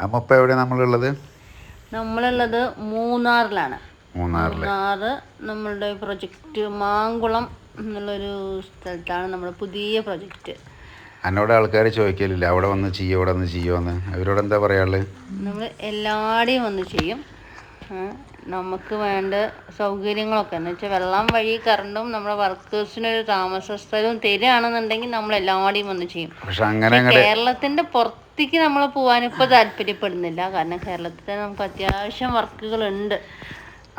അമ്മ ഇപ്പം എവിടെയാണ് നമ്മളുള്ളത്? നമ്മളുള്ളത് മൂന്നാറിലാണ്. മൂന്നാറിൽ മൂന്നാറ് നമ്മളുടെ പ്രൊജക്റ്റ് മാങ്കുളം എന്നുള്ളൊരു സ്ഥലത്താണ് നമ്മുടെ പുതിയ പ്രൊജക്റ്റ് എന്നോട് ആൾക്കാർ ചോദിക്കലില്ല അവിടെ വന്ന് ചെയ്യോ അവിടെ വന്ന് ചെയ്യോ എന്ന്. അവരോട് എന്താ പറയാനുള്ളത് നമ്മൾ എല്ലാടെയും വന്ന് ചെയ്യും. ആ, നമുക്ക് വേണ്ട സൗകര്യങ്ങളൊക്കെ. എന്ന് വെച്ചാൽ വെള്ളം വഴി കറണ്ടും നമ്മുടെ വർക്കേഴ്സിനൊരു താമസ സ്ഥലവും തരികയാണെന്നുണ്ടെങ്കിൽ നമ്മൾ എല്ലാടെയും വന്ന് ചെയ്യും. പക്ഷെ അങ്ങനെ അങ്ങോട്ട് കേരളത്തിന്റെ പുറത്തേക്ക് നമ്മൾ പോകാൻ ഇപ്പോൾ താല്പര്യപ്പെടുന്നില്ല. കാരണം കേരളത്തിൽ നമുക്ക് അത്യാവശ്യം വർക്കുകൾ ഉണ്ട്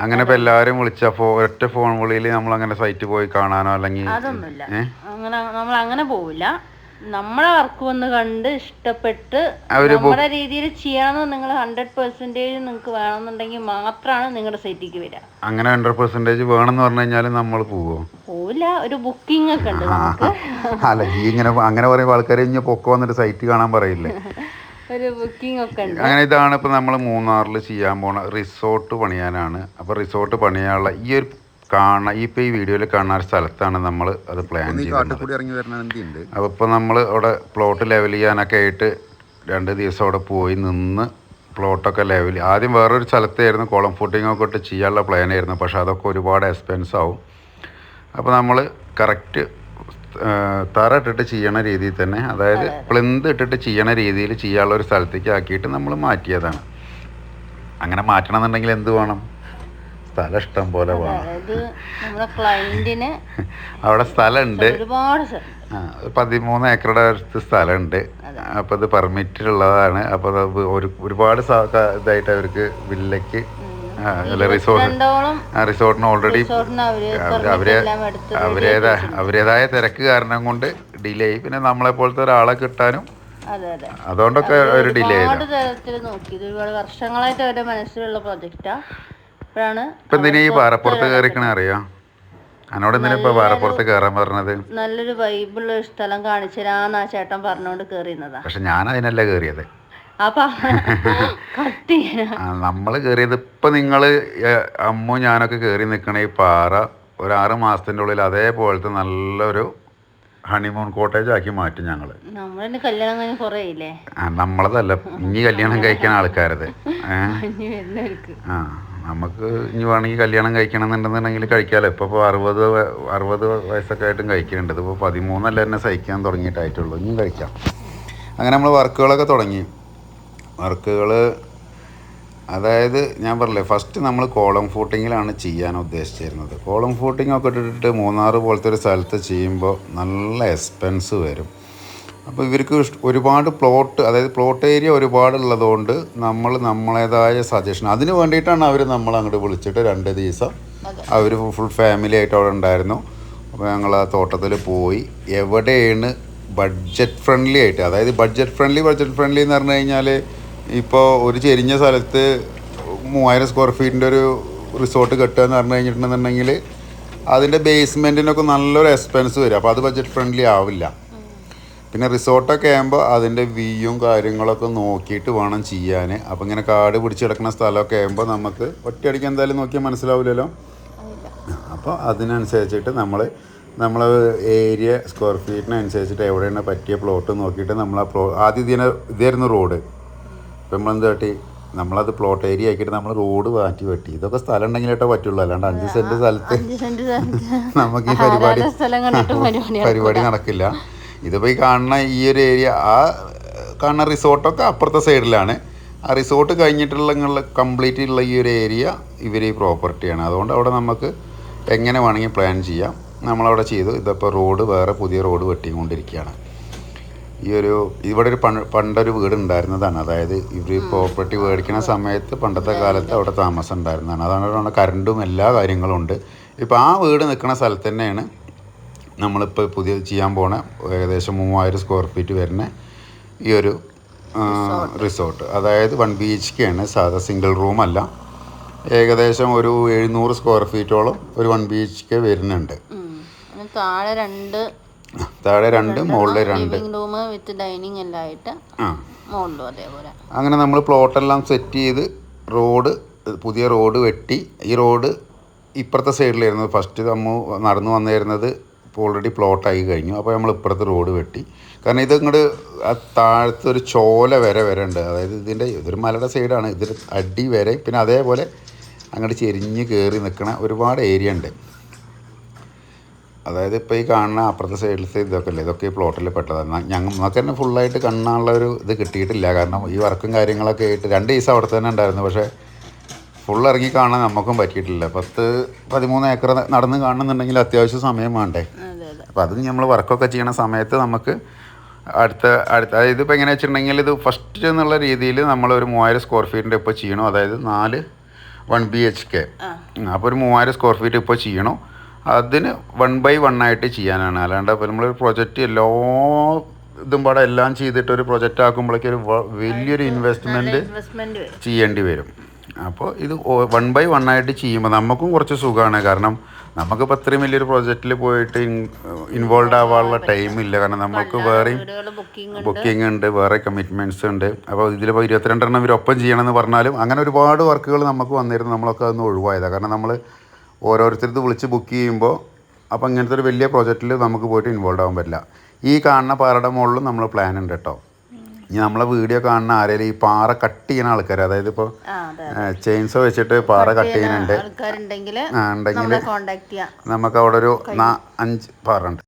അങ്ങനെ ഇപ്പൊ എല്ലാവരും വിളിച്ചപ്പോൾ ഒറ്റ ഫോൺ വിളിയിൽ നമ്മൾ അങ്ങനെ സൈറ്റ് പോയി കാണാനോ അല്ലെങ്കിൽ അതൊന്നുമില്ല. അങ്ങനെ നമ്മൾ അങ്ങനെ പോവില്ല. നമ്മളെ വർക്ക് വന്ന് കണ്ട് ഇഷ്ടപ്പെട്ട് നമ്മുടെ രീതിയിൽ ചെയ്യണമെന്ന് നിങ്ങൾ ഹൺഡ്രഡ് പെർസെന്റേജ് നിങ്ങൾക്ക് വേണമെന്നുണ്ടെങ്കിൽ മാത്രമാണ് നിങ്ങളുടെ സൈറ്റിലേക്ക് വരിക. അങ്ങനെ ഹൺഡ്രഡ് പെർസെന്റേജ് വേണമെന്ന് പറഞ്ഞു കഴിഞ്ഞാൽ നമ്മൾ പോവോ? പോവില്ല ഒരു ബുക്കിംഗ് ഒക്കെ ഉണ്ട് അല്ല ഈ ഇങ്ങനെ അങ്ങനെ പറയുമ്പോൾ ആൾക്കാർ ഇനി പൊക്കെ വന്നിട്ട് സൈറ്റ് കാണാൻ പറയില്ലേ? ഒരു ബുക്കിംഗ് ഒക്കെ ഉണ്ട്. അങ്ങനെ ഇതാണ് ഇപ്പൊ നമ്മൾ മൂന്നാറിൽ ചെയ്യാൻ പോണ റിസോർട്ട് പണിയാനാണ്. അപ്പൊ റിസോർട്ട് പണിയാനുള്ള ഈ ഒരു കാണ ഈ ഇപ്പോൾ ഈ വീഡിയോയിൽ കാണാൻ ഒരു സ്ഥലത്താണ് നമ്മൾ അത് പ്ലാൻ ചെയ്യുന്നത് കൂടി ഇറങ്ങി വരുന്ന എന്തിയുണ്ട്? അപ്പോൾ ഇപ്പോൾ നമ്മൾ അവിടെ പ്ലോട്ട് ലെവൽ ചെയ്യാനൊക്കെ ആയിട്ട് രണ്ട് ദിവസം അവിടെ പോയി നിന്ന് പ്ലോട്ടൊക്കെ ലെവൽ ആദ്യം വേറൊരു സ്ഥലത്തായിരുന്നു കോളം ഫുട്ടിംഗ് ഒക്കെ ഇട്ട് ചെയ്യാനുള്ള പ്ലാൻ ആയിരുന്നു പക്ഷെ അതൊക്കെ ഒരുപാട് എക്സ്പെൻസ് ആവും. അപ്പോൾ നമ്മൾ കറക്റ്റ് തറ ഇട്ടിട്ട് ചെയ്യണ രീതിയിൽ തന്നെ അതായത് പ്ലിന്ത് ഇട്ടിട്ട് ചെയ്യണ രീതിയിൽ ചെയ്യാനുള്ള ഒരു സ്ഥലത്തേക്ക് ആക്കിയിട്ട് നമ്മൾ മാറ്റിയതാണ്. അങ്ങനെ മാറ്റണമെന്നുണ്ടെങ്കിൽ എന്ത് വേണം? സ്ഥലം ഇഷ്ടം പോലെ വേണം അവിടെ സ്ഥലമുണ്ട്. പതിമൂന്ന് ഏക്കറുടെ അടുത്ത് സ്ഥലമുണ്ട്. അപ്പോൾ ഇത് പെർമിറ്റ് ഉള്ളതാണ് അപ്പോൾ ഒരു ഒരുപാട് ഇതായിട്ട് അവർക്ക് വില്ലയ്ക്ക് റിസോർട്ട് റിസോർട്ടിന് ഓൾറെഡി അവർ അവരേതാ അവരേതായ തിരക്ക് കാരണം കൊണ്ട് ഡിലേ ആയി പിന്നെ നമ്മളെ പോലത്തെ ഒരാളെ കിട്ടാനും അതെ അതെ. അതുകൊണ്ടൊക്കെ ഒരു ഡിലേ ഒരുപാട് ആയിരുന്നു തരത്തിൽ നോക്കി. ഒരുപാട് വർഷങ്ങളായിട്ട് അവരുടെ മനസ്സിലുള്ള പ്രൊജക്റ്റാ അപ്പോഴാണ് ഇപ്പം എന്തിനാ ഈ പാറപ്പുറത്ത് കയറിക്കണേ അറിയാം? എന്നോട് എന്തിനാ ഇപ്പൊ പാറപ്പുറത്ത് കയറാൻ പറഞ്ഞത്? നല്ലൊരു വൈബുള്ള സ്ഥലം കാണിച്ചു തരാന്ന് ആ ചേട്ടൻ പറഞ്ഞോണ്ട് കയറിയുന്നതാ പക്ഷെ ഞാൻ അതിനല്ല കയറിയത് അപ്പൊ നമ്മൾ കയറിയത് ഇപ്പം നിങ്ങൾ അമ്മു ഞാനൊക്കെ കേറി നിൽക്കണ ഈ പാറ ഒരു ആറ് മാസത്തിന്റെ ഉള്ളിൽ അതേപോലത്തെ നല്ലൊരു ഹണിമൂൺ കോട്ടേജ് ആക്കി മാറ്റും ഞങ്ങൾ. നമ്മളതല്ല ഇനി കല്യാണം കഴിക്കാൻ ആൾക്കാരത്. ആ. നമുക്ക് ഇനി വേണമെങ്കിൽ കല്യാണം കഴിക്കണം എന്നുണ്ടെന്നുണ്ടെങ്കിൽ കഴിക്കാമല്ലോ. ഇപ്പോൾ ഇപ്പോൾ അറുപത് അറുപത് വയസ്സൊക്കെ ആയിട്ടും കഴിക്കുന്നുണ്ട്. ഇതിപ്പോൾ പതിമൂന്നല്ല എന്നെ സഹിക്കാൻ തുടങ്ങിയിട്ടായിട്ടുള്ളൂ. ഇനിയും കഴിക്കാം. അങ്ങനെ നമ്മൾ വർക്കുകളൊക്കെ തുടങ്ങി. വർക്കുകൾ അതായത് ഞാൻ പറഞ്ഞില്ലേ ഫസ്റ്റ് നമ്മൾ കോളം ഫൂട്ടിങ്ങിലാണ് ചെയ്യാൻ ഉദ്ദേശിച്ചിരുന്നത്. കോളം ഫൂട്ടിങ്ങൊക്കെ ഇട്ടിട്ട് മൂന്നാറ് പോലത്തെ ഒരു സ്ഥലത്ത് ചെയ്യുമ്പോൾ നല്ല എക്സ്പെൻസ് വരും. അപ്പോൾ ഇവർക്ക് ഒരുപാട് പ്ലോട്ട് അതായത് പ്ലോട്ട് ഏരിയ ഒരുപാട് ഉള്ളതുകൊണ്ട് നമ്മൾ നമ്മളേതായ സജഷൻ അതിന് വേണ്ടിയിട്ടാണ് അവർ നമ്മൾ അങ്ങോട്ട് വിളിച്ചിട്ട് രണ്ട് ദിവസം അവർ ഫുൾ ഫാമിലി ആയിട്ട് അവിടെ ഉണ്ടായിരുന്നു. അപ്പോൾ ഞങ്ങൾ ആ തോട്ടത്തിൽ പോയി. എവിടെയാണ് ബഡ്ജറ്റ് ഫ്രണ്ട്ലി ആയിട്ട് അതായത് ബഡ്ജറ്റ് ഫ്രണ്ട്ലി ബഡ്ജറ്റ് ഫ്രണ്ട്ലി എന്ന് പറഞ്ഞു കഴിഞ്ഞാൽ ഇപ്പോൾ ഒരു ചെരിഞ്ഞ സ്ഥലത്ത് മൂവായിരം സ്ക്വയർ ഫീറ്റിന്റെ ഒരു റിസോർട്ട് കെട്ടുക എന്ന് പറഞ്ഞു കഴിഞ്ഞിട്ടുണ്ടെന്നുണ്ടെങ്കിൽ അതിന്റെ ബേസ്മെന്റിനൊക്കെ നല്ലൊരു എക്സ്പെൻസ് വരും. അപ്പോൾ അത് ബഡ്ജറ്റ് ഫ്രണ്ട്ലി ആവില്ല. പിന്നെ റിസോർട്ടൊക്കെ ആകുമ്പോൾ അതിന്റെ വ്യൂയും കാര്യങ്ങളൊക്കെ നോക്കിയിട്ട് വേണം ചെയ്യാൻ അപ്പോൾ ഇങ്ങനെ കാട് പിടിച്ച് കിടക്കുന്ന സ്ഥലമൊക്കെ ആകുമ്പോൾ നമുക്ക് ഒറ്റയടിക്ക് എന്തായാലും നോക്കിയാൽ മനസ്സിലാവില്ലല്ലോ? അപ്പോൾ അതിനനുസരിച്ചിട്ട് നമ്മൾ നമ്മൾ ഏരിയ സ്ക്വയർ ഫീറ്റിനനുസരിച്ചിട്ട് എവിടെയാണ് പറ്റിയ പ്ലോട്ട് നോക്കിയിട്ട് നമ്മൾ ആ പ്ലോ ആദ്യം ഇതിനെ ഇതായിരുന്നു റോഡ് ഇപ്പം നമ്മളെന്ത് കാട്ടി? നമ്മളത് പ്ലോട്ട് ഏരിയ ആക്കിയിട്ട് നമ്മൾ റോഡ് മാറ്റി വെട്ടി. ഇതൊക്കെ സ്ഥലം ഉണ്ടെങ്കിലേട്ടോ പറ്റുള്ളൂ. അല്ലാണ്ട് അഞ്ച് സെന്റ് സ്ഥലത്ത് നമുക്ക് ഈ പരിപാടി പരിപാടി നടക്കില്ല. ഇതിപ്പോൾ ഈ കാണുന്ന ഈ ഒരു ഏരിയ ആ കാണുന്ന റിസോർട്ടൊക്കെ അപ്പുറത്തെ സൈഡിലാണ്. ആ റിസോർട്ട് കഴിഞ്ഞിട്ടുള്ള കംപ്ലീറ്റ് ഉള്ള ഈ ഒരു ഏരിയ ഇവർ ഈ പ്രോപ്പർട്ടിയാണ്. അതുകൊണ്ട് അവിടെ നമുക്ക് എങ്ങനെ വേണമെങ്കിൽ പ്ലാൻ ചെയ്യാം. നമ്മളവിടെ ചെയ്തു. ഇതിപ്പോൾ റോഡ് വേറെ പുതിയ റോഡ് വെട്ടിക്കൊണ്ടിരിക്കുകയാണ്. ഈ ഒരു ഇവിടെ ഒരു പണ്ട് പണ്ടൊരു വീട് ഉണ്ടായിരുന്നതാണ്. അതായത് ഇവർ പ്രോപ്പർട്ടി മേടിക്കുന്ന സമയത്ത് പണ്ടത്തെ കാലത്ത് അവിടെ താമസം ഉണ്ടായിരുന്നതാണ്. അതാണ് അവിടെ കറണ്ടും എല്ലാ കാര്യങ്ങളും ഉണ്ട്. ഇപ്പോൾ ആ വീട് നിൽക്കുന്ന സ്ഥലത്ത് തന്നെയാണ് നമ്മളിപ്പോൾ പുതിയ ചെയ്യാൻ പോണ ഏകദേശം മൂവായിരം സ്ക്വയർ ഫീറ്റ് വരുന്ന ഈ ഒരു റിസോർട്ട് അതായത് വൺ ബി എച്ച് കെ ആണ്. സാധാ സിംഗിൾ റൂം അല്ല. ഏകദേശം ഒരു എഴുന്നൂറ് സ്ക്വയർ ഫീറ്റോളം ഒരു വൺ ബി എച്ച് കെ വരുന്നുണ്ട്. താഴെ രണ്ട് താഴെ രണ്ട് മുകളിൽ രണ്ട്. റൂം വിത്ത് ഡൈനിങ് എല്ലാം ആയിട്ട് മുകളിലും അതേപോലെ. അങ്ങനെ നമ്മൾ പ്ലോട്ടെല്ലാം സെറ്റ് ചെയ്ത് റോഡ് പുതിയ റോഡ് വെട്ടി. ഈ റോഡ് ഇപ്പുറത്തെ സൈഡിലായിരുന്നു ഫസ്റ്റ് നമ്മൾ നടന്നു വന്നിരുന്നത് ഓൾറെഡി പ്ലോട്ടായി കഴിഞ്ഞു. അപ്പോൾ നമ്മൾ ഇപ്പുറത്ത് റോഡ് വെട്ടി. കാരണം ഇത് ഇങ്ങോട്ട് ആ താഴത്തെ ഒരു ചോല വരെ വരെ ഉണ്ട്. അതായത് ഇതിന്റെ ഇതൊരു മലയുടെ സൈഡാണ് ഇതിൽ അടി വരെ. പിന്നെ അതേപോലെ അങ്ങോട്ട് ചെരിഞ്ഞ് കയറി നിൽക്കണ ഒരുപാട് ഏരിയ ഉണ്ട്. അതായത് ഇപ്പോൾ ഈ കാണുന്ന അപ്പുറത്തെ സൈഡിലത്തെ ഇതൊക്കെ അല്ലേ ഇതൊക്കെ ഈ പ്ലോട്ടിൽ പെട്ടതാണ് ഞങ്ങൾ നമുക്ക് തന്നെ ഫുള്ളായിട്ട് കാണാനുള്ള ഒരു ഇത് കിട്ടിയിട്ടില്ല. കാരണം ഈ വർക്കും കാര്യങ്ങളൊക്കെ ആയിട്ട് രണ്ട് ദിവസം അവിടെ തന്നെ ഉണ്ടായിരുന്നു. പക്ഷേ ഫുൾ ഇറങ്ങി കാണാൻ നമുക്കും പറ്റിയിട്ടില്ല. പത്ത് പതിമൂന്ന് ഏക്കർ നടന്ന് കാണുന്നുണ്ടെങ്കിൽ അത്യാവശ്യം സമയം വേണ്ടേ? അപ്പോൾ അത് നമ്മൾ വർക്കൊക്കെ ചെയ്യണ സമയത്ത് നമുക്ക് അടുത്ത അടുത്ത അതായത് ഇപ്പോൾ എങ്ങനെ വെച്ചിട്ടുണ്ടെങ്കിൽ ഇത് ഫസ്റ്റ് എന്നുള്ള രീതിയിൽ നമ്മൾ ഒരു മൂവായിരം സ്ക്വയർ ഫീറ്റിന്റെ ഇപ്പോൾ ചെയ്യണം. അതായത് നാല് വൺ ബി എച്ച് കെ അപ്പോൾ ഒരു മൂവായിരം സ്ക്വയർ ഫീറ്റ് ഇപ്പോൾ ചെയ്യണം. അതിന് വൺ ബൈ വൺ ആയിട്ട് ചെയ്യാനാണ്. അല്ലാണ്ട് അപ്പോൾ നമ്മളൊരു പ്രൊജക്റ്റ് എല്ലാ ഇതും പാടെ എല്ലാം ചെയ്തിട്ട് ഒരു പ്രൊജക്റ്റ് ആക്കുമ്പോഴേക്കൊരു വലിയൊരു ഇൻവെസ്റ്റ്മെന്റ് ചെയ്യേണ്ടി വരും. അപ്പോൾ ഇത് വൺ ബൈ വൺ ആയിട്ട് ചെയ്യുമ്പോൾ നമുക്കും കുറച്ച് സുഖമാണ് കാരണം നമുക്കിപ്പോൾ അത്രയും വലിയൊരു പ്രോജക്റ്റിൽ പോയിട്ട് ഇൻവോൾവ് ആവാനുള്ള ടൈം ഇല്ല. കാരണം നമുക്ക് വേറെയും ബുക്കിംഗ് ഉണ്ട്. വേറെ കമ്മിറ്റ്മെന്റ്സ് ഉണ്ട്. അപ്പോൾ ഇതിലിപ്പോൾ ഇരുപത്തിരണ്ടെണ്ണം ഇവരൊപ്പം ചെയ്യണമെന്ന് പറഞ്ഞാലും അങ്ങനെ ഒരുപാട് വർക്കുകൾ നമുക്ക് വന്നിരുന്നു. നമ്മളൊക്കെ അതൊന്ന് ഒഴിവായതാണ് കാരണം നമ്മൾ ഓരോരുത്തരത്ത് വിളിച്ച് ബുക്ക് ചെയ്യുമ്പോൾ അപ്പോൾ ഇങ്ങനത്തെ ഒരു വലിയ പ്രോജക്റ്റിൽ നമുക്ക് പോയിട്ട് ഇൻവോൾവ് ആവാൻ പറ്റില്ല. ഈ കാണുന്ന പാറയുടെ മുകളിലും നമ്മൾ പ്ലാൻ ഉണ്ട് കേട്ടോ ഇനി നമ്മളെ വീഡിയോ കാണുന്ന ആരെങ്കിലും ഈ പാറ കട്ട് ചെയ്യുന്ന ആൾക്കാർ അതായത് ഇപ്പോൾ ചെയിൻസോ വെച്ചിട്ട് പാറ കട്ട് ചെയ്യുന്നുണ്ട്. ഉണ്ടെങ്കിൽ നമുക്ക് അവിടെ ഒരു അഞ്ച് പാറ ഉണ്ട്.